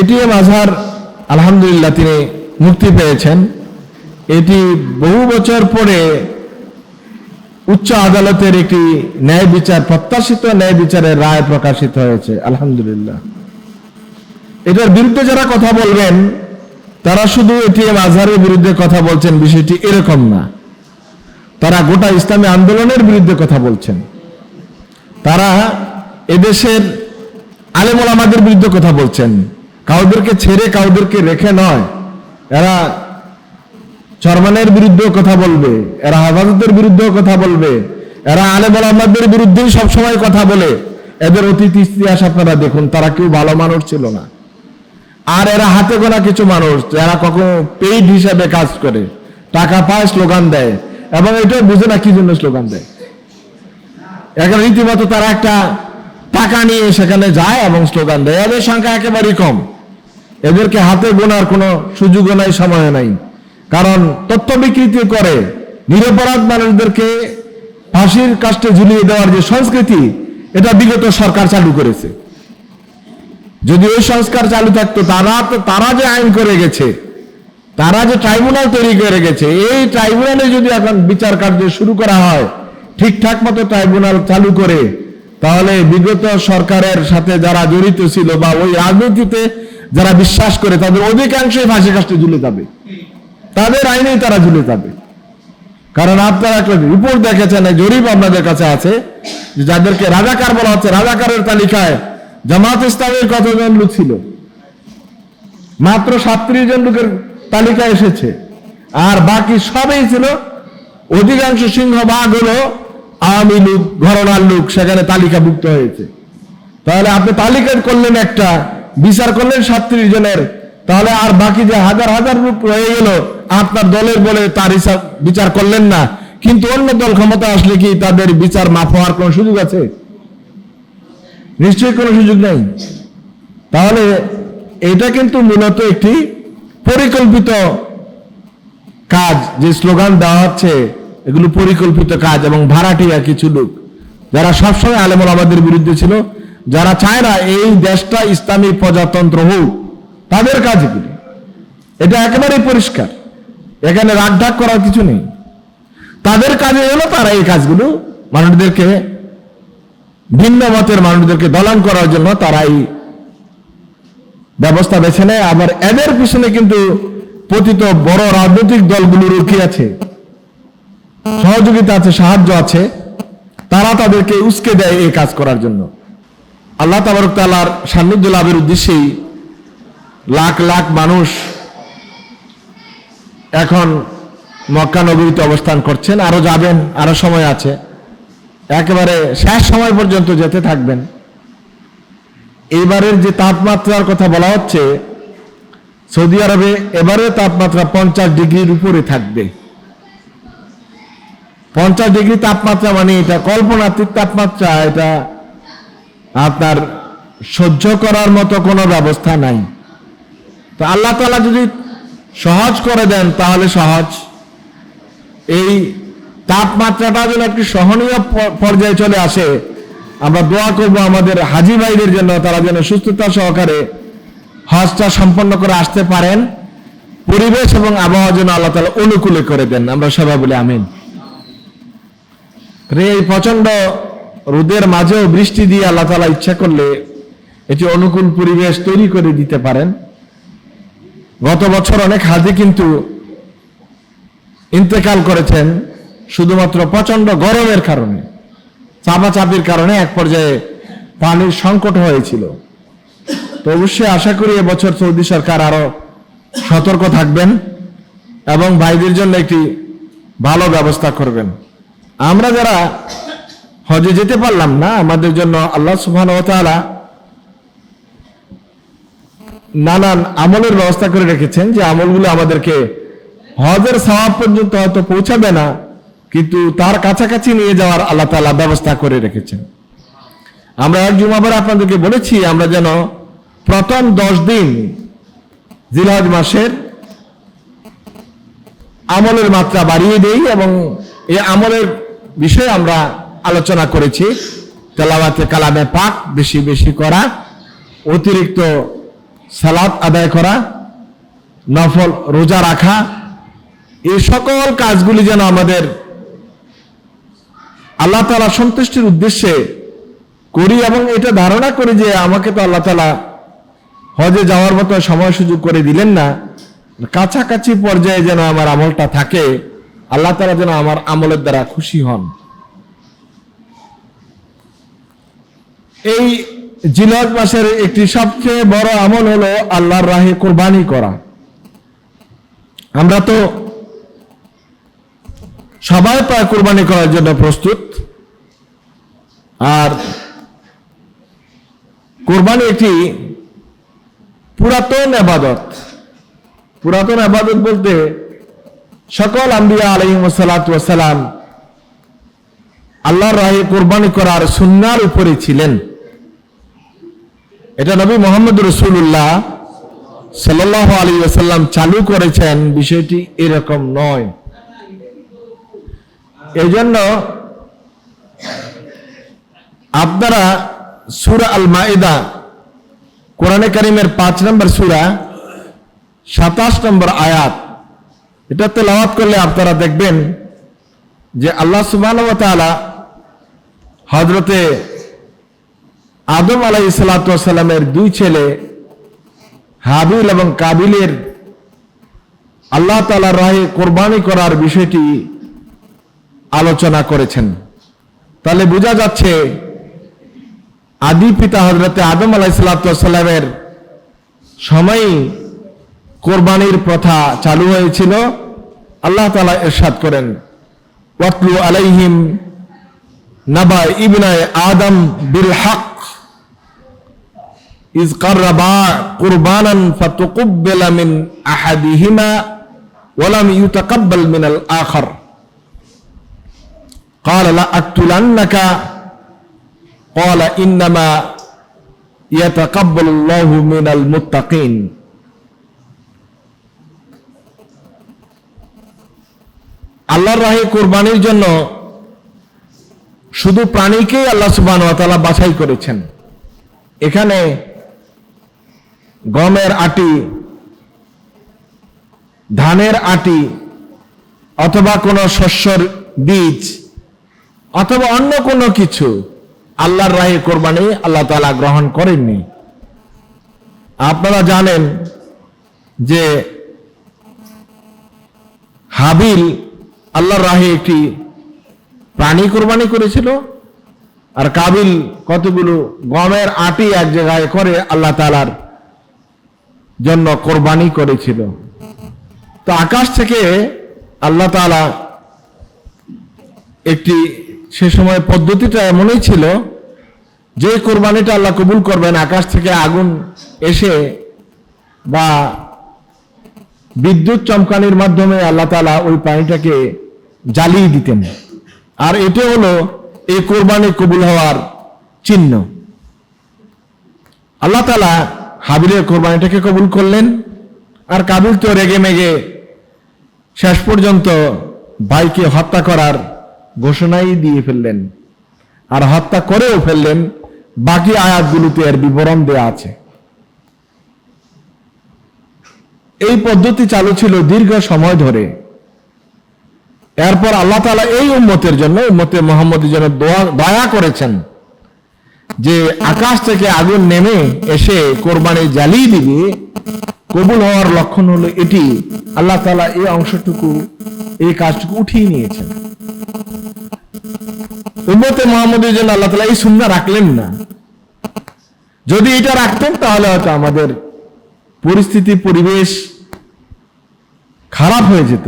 ATM আজহার আলহামদুলিল্লাহ, তিনি মুক্তি পেয়েছেন। এটি বহু বছর পরে উচ্চ আদালতের একটি ন্যায় বিচার, প্রত্যাশিত ন্যায় বিচারের রায় প্রকাশিত হয়েছে, আলহামদুলিল্লাহ। এটার বিরুদ্ধে যারা কথা বলবেন, তারা শুধু এটিএম আজহারের বিরুদ্ধে কথা বলছেন, বিষয়টি এরকম না। তারা গোটা ইসলামী আন্দোলনের বিরুদ্ধে কথা বলছেন। তারা এদেশের আলেমুল আমাদের বিরুদ্ধে কথা বলছেন। কাউদেরকে ছেড়ে কাউদেরকে রেখে নয়। এরা চরমানের বিরুদ্ধেও কথা বলবে, এরা হেফাজতের বিরুদ্ধেও কথা বলবে, এরা আলেমুল আমাদের বিরুদ্ধেই সবসময় কথা বলে। এদের অতীত ইতিহাস আপনারা দেখুন, তারা কেউ ভালো মানুষ ছিল না। আর এরা হাতে গোনা কিছু মানুষ, যারা কখনো পেইড হিসাবে কাজ করে, টাকা পায়, স্লোগান দেয়, এবং এটাও বুঝে না কি জন্য স্লোগান দেয়। এখন রীতিমতো তারা একটা টাকা নিয়ে সেখানে যায় এবং স্লোগান দেয়। এদের সংখ্যা একেবারেই কম। এদেরকে হাতে গোনার কোনো সুযোগও নাই সময় নাই। কারণ তথ্য বিকৃতি করে নিরপরাধ মানুষদেরকে ফাঁসির কাষ্টে ঝুলিয়ে দেওয়ার যে সংস্কৃতি, এটা বিগত সরকার চালু করেছে। যদি ওই সংস্কার চালু থাকতো, তারা তো, তারা যে আইন করে গেছে, তারা যে ট্রাইব্যুনাল তৈরি করে গেছে, এই ট্রাইব্যুনালে যদি এখন বিচার কার্য শুরু করা হয়, ঠিকঠাক মতো ট্রাইব্যুনাল চালু করে তাহলে বিগত সরকারের সাথে যারা জড়িত ছিল বা ওই রাজনীতিতে যারা বিশ্বাস করে, তাদের অধিকাংশই ফাঁসি কাষ্টে ঝুলে যাবে। তাদের আইনেই তারা ঝুলে যাবে। কারণ আপনারা একটা রিপোর্ট দেখেছেন জরিপ আপনাদের কাছে আছে যাদেরকে রাজাকার বলা হচ্ছে, রাজাকারের তালিকায় জামাত ইসলামের কতজন লোক ছিল? মাত্র সাতত্রিশ জন লোকের তালিকা এসেছে। আর বাকি সবই ছিল, অধিকাংশ সিংহভাগ হলো আওয়ামী লোক ঘরনার লোক সেখানে তালিকাভুক্ত হয়েছে। তাহলে আপনি তালিকা করলেন একটা, বিচার করলেন সাতত্রিশ জনের, তাহলে আর বাকি যে হাজার হাজার লোক রয়ে গেল, আপনার দলের বলে তার হিসাব বিচার করলেন না। কিন্তু অন্য দল ক্ষমতা আসলে কি তাদের বিচার মাফ হওয়ার কোন সুযোগ আছে? নিশ্চয়ই কোনো সুযোগ নেই। তাহলে এটা কিন্তু মূলত একটি পরিকল্পিত কাজ, যে স্লোগান দেওয়া হচ্ছে এগুলো পরিকল্পিত কাজ এবং ভাড়াটিয়া কিছু লোক। যারা সবসময় আলেমুল আমাদের বিরুদ্ধে ছিল, যারা চায় না এই দেশটা ইসলামী প্রজাতন্ত্র হোক, তাদের কাজ এগুলি। এটা একেবারেই পরিষ্কার। এখানে রাগঢাক করার কিছু নেই। তাদের কাজে হলো তারা এই কাজগুলো মানুষদেরকে ভিন্ন মতের মানুষদেরকে দলন করার জন্য তারা এই ব্যবস্থা বেছে নেয়। আবার এদের পিছনে কিন্তু পতিত বড় রাজনৈতিক দলগুলো রুখে আছে। সহযোগিতা আছে, সাহায্য আছে, তারা তাদেরকে উস্কে দেয় এই কাজ করার জন্য। আল্লাহ তাবারক তালার সান্নিধ্য লাভের উদ্দেশ্যেই লাখ লাখ মানুষ এখন মক্কা নগরীতে অবস্থান করছেন, আরও যাবেন, আরও সময় আছে। একেবারে শেষ সময় পর্যন্ত যেতে থাকবেন। এবারের যে তাপমাত্রার কথা বলা হচ্ছে, সৌদি আরবে এবারে তাপমাত্রা পঞ্চাশ ডিগ্রির উপরে থাকবে। পঞ্চাশ ডিগ্রি তাপমাত্রা মানে এটা কল্পনাতীত তাপমাত্রা, এটা আপনার সহ্য করার মতো কোনো ব্যবস্থা নাই। তো আল্লাহ তালা যদি সহজ করে দেন, তাহলে সহজ। এই তাপমাত্রাটা যেন একটি সহনীয় পর্যায়ে চলে আসে, আমরা দোয়া করব আমাদের হাজি ভাইদের জন্য, তারা যেন সুস্থতা সহকারে হজটা সম্পন্ন করে আসতে পারেন। পরিবেশ এবং আবহাওয়া যেন আল্লাহ তালা অনুকূলে করে দেন। আমরা সবাই বলে আমিন। এই প্রচণ্ড রোদের মাঝেও বৃষ্টি দিয়ে আল্লাহ তালা ইচ্ছা করলে এটি অনুকূল পরিবেশ তৈরি করে দিতে পারেন। গত বছর অনেক হাজি কিন্তু ইন্তেকাল করেছেন শুধুমাত্র প্রচণ্ড গরমের কারণে। চাপাচাপির কারণে এক পর্যায়ে পানির সংকট হয়েছিল। তো অবশ্যই আশা করি এবছর সৌদি সরকার আরও সতর্ক থাকবেন এবং ভাইদের জন্য একটি ভালো ব্যবস্থা করবেন। আমরা যারা হজে যেতে পারলাম না, আমাদের জন্য আল্লাহ সুবহান ও তাআলা নানান আমলের ব্যবস্থা করে রেখেছেন যে আমলগুলো আমাদেরকে হজের সওয়াব পর্যন্ত হয়তো পৌঁছাবে না, কিন্তু তার কাছাকাছি নিয়ে যাওয়ার আল্লাহ তাআলা ব্যবস্থা করে রেখেছেন। আমরা এক জুমাবার আপনাদেরকে বলেছি, আমরা যেন প্রথম দশ দিন জিলহজ মাসের আমলের মাত্রা বাড়িয়ে দেই এবং এই আমলের বিষয়ে আমরা আলোচনা করেছি। তেলাওয়াতে কালামে পাক বেশি বেশি করা, অতিরিক্ত সালাত আদায় করা, নফল রোজা রাখা, এই সকল কাজগুলি যেন আমাদের আল্লাহ তালা সন্তুষ্টির উদ্দেশ্যে করি এবং এটা ধারণা করি যে আমাকে তো আল্লাহ তালা হজে যাওয়ার মতো সময় সুযোগ করে দিলেন না। কাছাকাছি পর্যায়ে যেন আমার আমলটা থাকে। আল্লাহ তালা যেন আমার আমলের দ্বারা খুশি হন। এই জিলহজ মাসের একটি সবচেয়ে বড় আমল হলো আল্লাহর রাহে কোরবানি করা। আমরা তো সবাই প্রায় কোরবানি করার জন্য প্রস্তুত। আর কোরবানি একটি পুরাতন আবাদত। পুরাতন আবাদত বলতে সকল আম্বিয়া আলহিমসালাম আল্লাহর রাহে কোরবানি করার সুন্নার উপরে ছিলেন। এটা নবী মোহাম্মদ রসুল্লাহ সাল্লাহ আলী আসাল্লাম চালু করেছেন, বিষয়টি এরকম নয়। এই জন্য আপনারা সুরা আল মাইদা কোরআনে কারিমের পাঁচ নম্বর সুরা, সাতাশ নম্বর আয়াত এটা তেলাওয়াত করলে আপনারা দেখবেন যে আল্লাহ সুবাহ হজরতে আদম আলাই সালাতামের দুই ছেলে হাবিল এবং কাবিলের আল্লাহ তালা রাহে কোরবানি করার বিষয়টি আলোচনা করেছেন। তাহলে বোঝা যাচ্ছে আদি পিতা হজরতে আদম আলাই সালাতামের সময়ই কোরবানির প্রথা চালু হয়েছিল আল্লাহ তালা এরশাদ করেন ওয়াতলু আলাইহিম নাবা ইবনায় আদম বিল হক إذ قربا قربانا فتقبل من أحدهما ولم يتقبل من الآخر قال لا أقتلنك قال إنما يتقبل الله من المتقين আল্লাহর রাহে কোরবানির জন্য শুধু প্রাণীকেই আল্লাহ সুবাহ বাছাই করেছেন। এখানে গমের আটি, ধানের আটি, অথবা কোনো শস্যর বীজ, অথবা অন্য কোনো কিছু আল্লাহর রাহে কোরবানি আল্লাহ তালা গ্রহণ করেননি। আপনারা জানেন যে হাবিল আল্লাহর রাহে একটি প্রাণী কোরবানি করেছিল। আর কাবিল কতগুলো গমের আটি এক জায়গায় করে আল্লাহ তালার জন্য কোরবানি করেছিল। তো আকাশ থেকে আল্লাহ তালা একটি সে সময় পদ্ধতিটা এমনই ছিল যে কোরবানিটা আল্লাহ কবুল করবেন, আকাশ থেকে আগুন এসে বা বিদ্যুৎ চমকানির মাধ্যমে আল্লাহ তালা ওই প্রাণীটাকে জ্বালিয়ে দিতেন। আর এটা হলো এই কোরবানি কবুল হওয়ার চিহ্ন। আল্লাহ তালা হাবিলের কোরবানিটাকে কবুল করলেন। আর কাবিল তো রেগে মেগে শেষ পর্যন্ত ভাইকে হত্যা করার ঘোষণাই দিয়ে ফেললেন। আর হত্যা করেও ফেললেন। বাকি আয়াতগুলোতে এর বিবরণ দেয়া আছে। এই পদ্ধতি চালু ছিল দীর্ঘ সময় ধরে। এরপর আল্লাহ তালা এই উম্মতের জন্য, উম্মতে মোহাম্মদের জন্য দয়া করেছেন যে আকাশ থেকে আগুন নেমে এসে কোরবানি জ্বালিয়ে দিবে। কবুল হওয়ার লক্ষণ হলো এটি। আল্লাহ তালা এই অংশটুকু, এই কাজটুকু উঠিয়ে নিয়েছেন। উম্মতে মোহাম্মদের জন্য আল্লাহ তালা এই সুন্না রাখলেন না। যদি এটা রাখতেন, তাহলে হয়তো আমাদের পরিস্থিতি, পরিবেশ খারাপ হয়ে যেত।